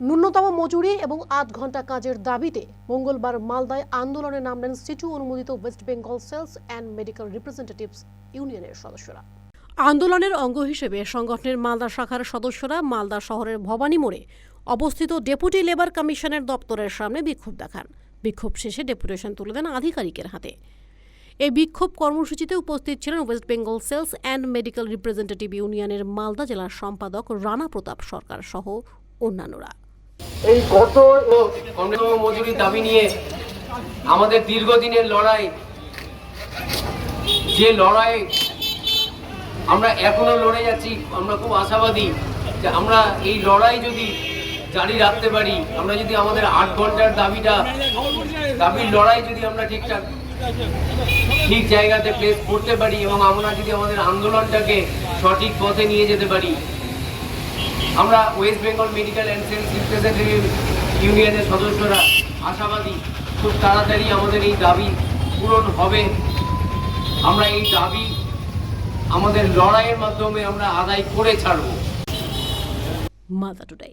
ন্যূনতম মজুরি এবং আট ঘণ্টা কাজের দাবিতে মঙ্গলবার মালদায় আন্দোলনে নামলেন সিটু অনুমোদিত West Bengal sales and medical representatives ইউনিয়নের সদস্যরা। আন্দোলনের অঙ্গ হিসেবে সংগঠনের মালদা শাখার সদস্যরা মালদা শহরের ভবানী মোড়ে অবস্থিত ডেপুটি লেবার কমিশনের দপ্তরের সামনে বিক্ষোভ দেখান। বিক্ষোভ শেষে ডেপুটেশন তুলে দেন আধিকারিকের হাতে। এই বিক্ষোভ কর্মসূচিতে উপস্থিত ছিলেন West Bengal sales and medical representative ইউনিয়নের মালদা জেলার সম্পাদক রানা প্রতাপ সরকার সহ অন্যান্যরা। এই গত ন্যূনতম মজুরির দাবি নিয়ে আমাদের দীর্ঘদিনের লড়াই। যে লড়াই আমরা এখনও লড়ে যাচ্ছি, আমরা খুব আশাবাদী যে আমরা এই লড়াই যদি জারি রাখতে পারি, আমরা যদি আমাদের আট ঘণ্টার দাবিটা, দাবির লড়াই যদি আমরা ঠিকঠাক, ঠিক জায়গাতে প্লেস করতে পারি এবং আমরা যদি আমাদের আন্দোলনটাকে সঠিক পথে নিয়ে যেতে পারি আমরা West Bengal medical and sales representative ইউনিয়নের সদস্যরা আশাবাদী, খুব তাড়াতাড়ি আমাদের এই দাবি পূরণ হবে। আমরা এই দাবি আমাদের লড়াইয়ের মাধ্যমে আমরা আদায় করে ছাড়ব। মাদা টুডে।